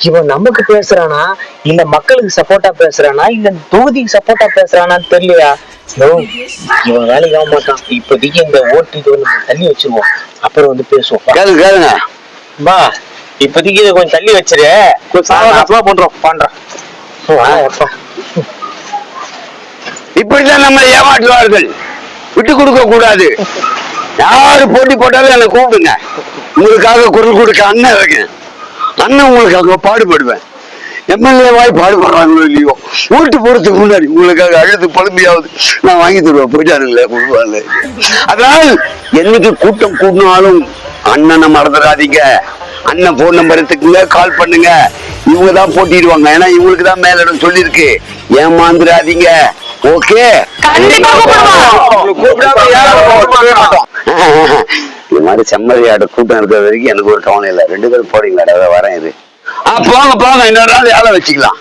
இவன் நமக்கு பேசுறானா? இல்ல மக்களுக்கு சப்போர்ட்டா பேசுறானா? இல்ல தொகுதிக்கு சப்போர்ட்டா பேசுறானான்னு தெரியலையா? இவன் வேலைக்கு ஆக மாட்டான். இப்போதைக்கு இந்த ஓட்டு தள்ளி வச்சிருவோம். அப்புறம் வந்து பேசுவோம். கேளுங்க கேளுங்க. பா இப்போதைக்கு இதை கொஞ்சம் தள்ளி வச்சிரு. கொஞ்சம் பண்றோம். பண்றோம். இப்படித்தான் நம்ம ஏமாற்றுவார்கள். விட்டு கொடுக்க கூடாது. யாரு போட்டி போட்டாலும் என்னை கூப்பிடுங்க. உங்களுக்காக குரல் கொடுக்க அண்ணன் இருக்கேன். அண்ணன் உங்களுக்காக பாடுபடுவேன். எம்எல்ஏ வாய் பாடுபடுறாங்களோ இல்லையோ? ஓட்டு போறதுக்கு முன்னாடி உங்களுக்காக அழுது பழும்பியாவது நான் வாங்கி தருவேன். போயிட்டாருங்களே கொடுப்பாங்க அதனால் என்னைக்கு கூட்டம் கூடினாலும் அண்ணனை மறந்துடாதீங்க. அண்ணன் போன் நம்பர் எடுத்துக்குங்க கால் பண்ணுங்க. இவங்க தான் போட்டிடுவாங்க. ஏன்னா இவங்களுக்கு தான் மேலிடம் சொல்லியிருக்கு. ஏமாந்துடாதீங்க. ஓகே. இது மாதிரி செம்மறியாட கூட்டம் இருக்கிற வரைக்கும் எனக்கு ஒரு கவனம் இல்லை. ரெண்டு பேரும் போறீங்களா? வரேன் இது. ஆ போங்க போங்க. இன்னொரு நாள் வேலை வச்சுக்கலாம்.